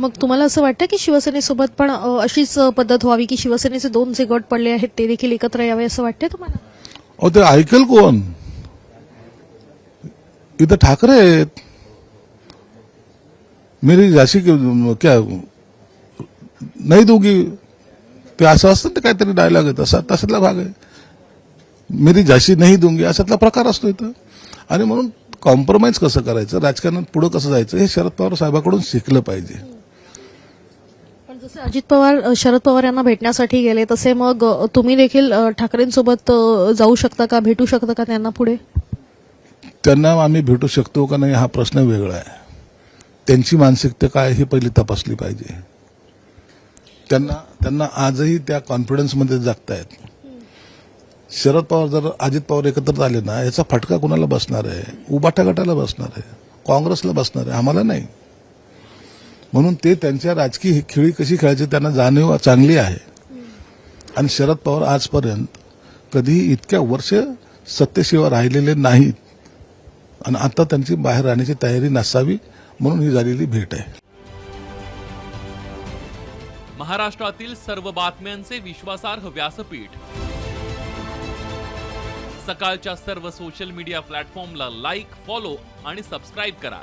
मग तुम्हाला असं वाटतं की शिवसेनेसोबत पण अशीच पद्धत व्हावी की शिवसेनेचे दोन जे गट पडले आहेत ते देखील एकत्र यावे असं वाटतंय तुम्हाला? अहो ते ऐकेल कोण? इथं ठाकरे आहेत. मेरी झाशी क्या नाही दोघी ते असं असतं ते काहीतरी डायलॉग आहे तसा तसातला भाग आहे. मेरी झाशी नाही दूंगी. असातला प्रकार असतो इथं. आणि म्हणून कॉम्प्रोमाइज कसं करायचं? राजकारणात पुढं कसं जायचं? हे शरद पवार साहेबाकडून शिकलं पाहिजे. जसे अजित पवार शरद पवार यांना भेटण्यासाठी गेले तसे मग तुम्ही देखील ठाकरेंसोबत जाऊ शकता का भेटू शकता का त्यांना पुढे? त्यांना आम्ही भेटू शकतो का नाही हा प्रश्न वेगळा आहे. त्यांची मानसिकता काय हे पहिली तपासली पाहिजे. त्यांना त्यांना आजही त्या कॉन्फिडन्समध्ये जागतायत. शरद पवार जर अजित पवार एकत्र आले ना याचा फटका कुणाला बसणार आहे? उबाटा गटाला बसणार आहे? काँग्रेसला बसणार आहे? आम्हाला नाही. म्हणून ते त्यांच्या राजकीय खेळी कशी खेळायची त्यांना जाणीव चांगली आहे. आणि शरद पवार आजपर्यंत कधीही इतक्या वर्ष सत्तेशिवाय राहिलेले नाहीत. आणि आता त्यांची बाहेर राहण्याची तयारी नसावी म्हणून ही झालेली भेट आहे. महाराष्ट्रातील सर्व बातम्यांचे विश्वासार्ह व्यासपीठ. सकाळच्या सर्व सोशल मीडिया प्लॅटफॉर्मला लाईक फॉलो आणि सबस्क्राईब करा.